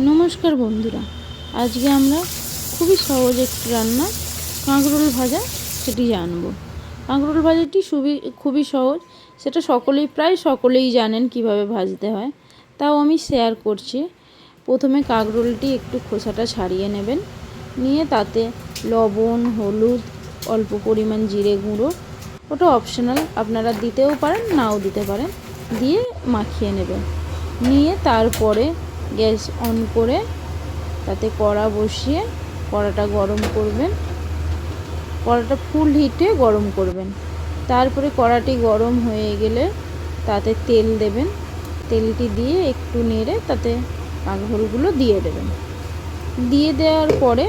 নমস্কার বন্ধুরা। আজকে আমরা খুবই সহজ একটি রান্না, কাঁকরোল ভাজা, সেটি জানব। কাঁকরোল ভাজাটি খুবই খুবই সহজ। সেটা সকলেই, প্রায় সকলেই জানেন কীভাবে ভাজতে হয়। তাও আমি শেয়ার করছি। প্রথমে কাঁকরোলটি একটু খোসাটা ছাড়িয়ে নেবেন। নিয়ে তাতে লবণ, হলুদ, অল্প পরিমাণ জিরে গুঁড়ো, ওটা অপশনাল আপনারা দিতেও পারেন, নাও দিতে পারেন, দিয়ে মাখিয়ে নেবেন। নিয়ে তারপরে গ্যাস অন করে তাতে কড়া বসিয়ে কড়াটা গরম করবেন। কড়াটা ফুল হিটে গরম করবেন। তারপরে কড়াটি গরম হয়ে গেলে তাতে তেল দেবেন। তেলটি দিয়ে একটু নেড়ে তাতে কাঁকরোলগুলো দিয়ে দেবেন। দিয়ে দেওয়ার পরে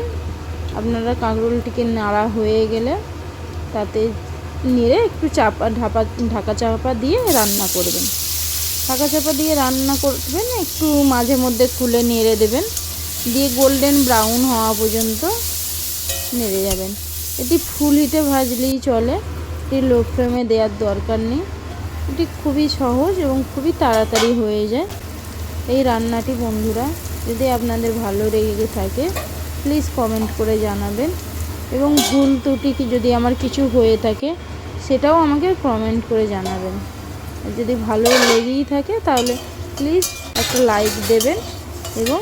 আপনারা কাঁকরোলটিকে নাড়া হয়ে গেলে তাতে নেড়ে একটু চাপা, ঢাপা, ঢাকা চাপা দিয়ে রান্না করবেন। ঢাকা চাপা দিয়ে রান্না করবেন, একটু মাঝে মধ্যে খুলে নেড়ে দেবেন। দিয়ে গোল্ডেন ব্রাউন হওয়া পর্যন্ত নেড়ে যাবেন। এটি ফুল হিটে ভাজলেই চলে, এটি লো ফ্লেমে দেওয়ার দরকার নেই। এটি খুবই সহজ এবং খুবই তাড়াতাড়ি হয়ে যায়। এই রান্নাটি বন্ধুরা, যদি আপনাদের ভালো লেগে থাকে প্লিজ কমেন্ট করে জানাবেন। এবং ভুল ত্রুটি যদি আমার কিছু হয়ে থাকে, সেটাও আমাকে কমেন্ট করে জানাবেন। যদি ভালো লেগেই থাকে তাহলে প্লিজ একটা লাইক দেবেন এবং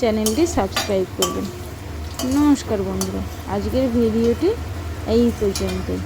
চ্যানেলটি সাবস্ক্রাইব করবেন। নমস্কার বন্ধুরা, আজকের ভিডিওটি এই পর্যন্তই।